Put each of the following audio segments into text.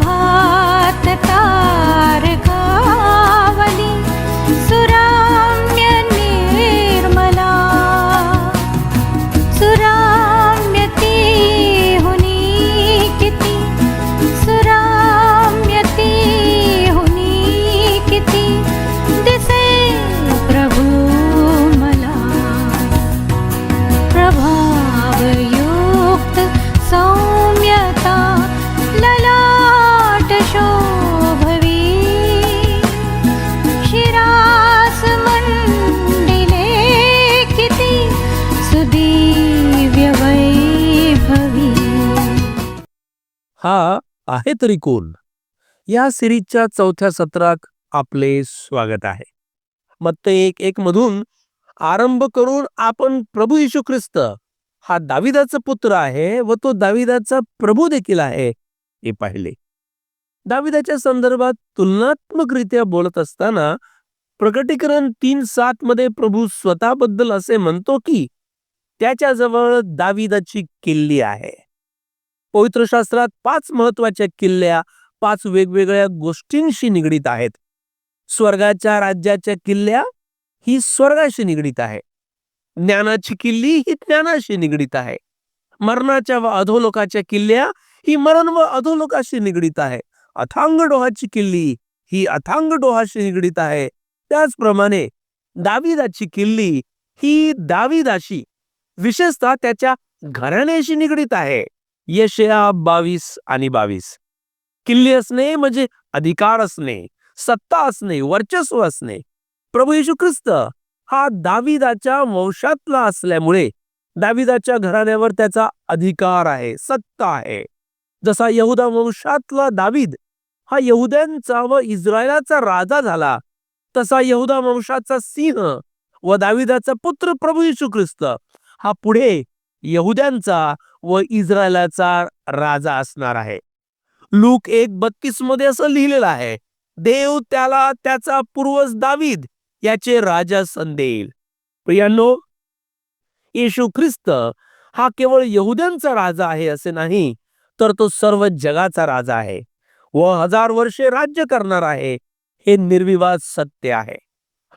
ভাব हा आहे तरी कोण? या सिरीजच्या चौथ्या सत्रात आपले स्वागत आहे. मत्त एक एक मधून आरंभ करून आपण प्रभू येशू ख्रिस्त हा दाविदाचा पुत्र आहे व तो दाविदाचा प्रभू देखील आहे हे पाहिले. दाविदाच्या संदर्भात तुलनात्मकरित्या बोलत असताना प्रकटीकरण तीन सात मध्ये प्रभू स्वतःबद्दल असे म्हणतो की त्याच्याजवळ दाविदाची किल्ली आहे. पवित्र शास्त्रात पाच महत्त्वाच्या किल्ल्या पाच वेगवेगळ्या गोष्टींशी निगडीत आहेत. स्वर्गाच्या राज्याच्या किल्ल्या ही स्वर्गाशी निगडीत आहे. ज्ञानाची किल्ली ही ज्ञानाशी निगडीत आहे. मरणाच्या व अधोलोकाच्या किल्ल्या ही मरण व अधोलोकाशी निगडीत आहे. अथांग डोहाची किल्ली ही अथांग डोहाशी निगडीत आहे. त्याचप्रमाणे दाविदाची किल्ली ही दाविदाशी विशेषतः त्याच्या घराण्याशी निगडीत आहे. यशया बावीस आणि बावीस. किल्ली असणे म्हणजे अधिकार असणे सत्ता असणे वर्चस्व असणे. प्रभू येशू ख्रिस्त हा दाविदाच्या वंशातला असल्यामुळे दाविदाच्या घराण्यावर त्याचा अधिकार आहे सत्ता आहे. जसा यहुदा वंशातला दावीद हा यहुद्यांचा व इस्रायलाचा राजा झाला तसा यहुदा वंशाचा सिंह व दाविदाचा पुत्र प्रभू येशू ख्रिस्त हा पुढे यहुद्यांचा व इस्रायलाचा राजा असणार आहे. लूक एक बत्तीसमध्ये असं लिहिलेलं आहे देव त्याला त्याचा पूर्वज दावीद याचे राजा संदेल प्रियांनो येशू ख्रिस्त हा केवळ यहुद्यांचा राजा आहे असे नाही तर तो सर्व जगाचा राजा आहे व हजार वर्षे राज्य करणार आहे हे निर्विवाद सत्य आहे.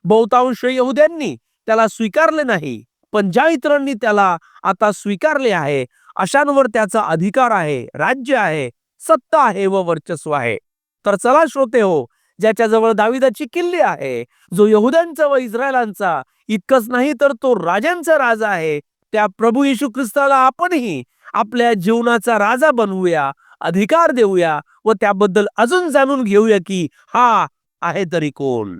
बहुतांश यहुद्यांनी त्याला स्वीकारले नाही पण ज्या इतरांनी त्याला आता स्वीकारले आहे अशांवर त्याचा अधिकार आहे राज्य आहे सत्ता आहे व वर्चस्व आहे. तर चला श्रोते हो ज्याच्याजवळ दाविदाची किल्ली आहे जो यहुद्यांचा व इस्रायलांचा इतकंच नाही तर तो राजांचा राजा आहे त्या प्रभू येशू ख्रिस्ताला आपणही आपल्या जीवनाचा राजा बनवूया अधिकार देऊया व त्याबद्दल अजून जाणून घेऊया की हा आहे तरी कोण.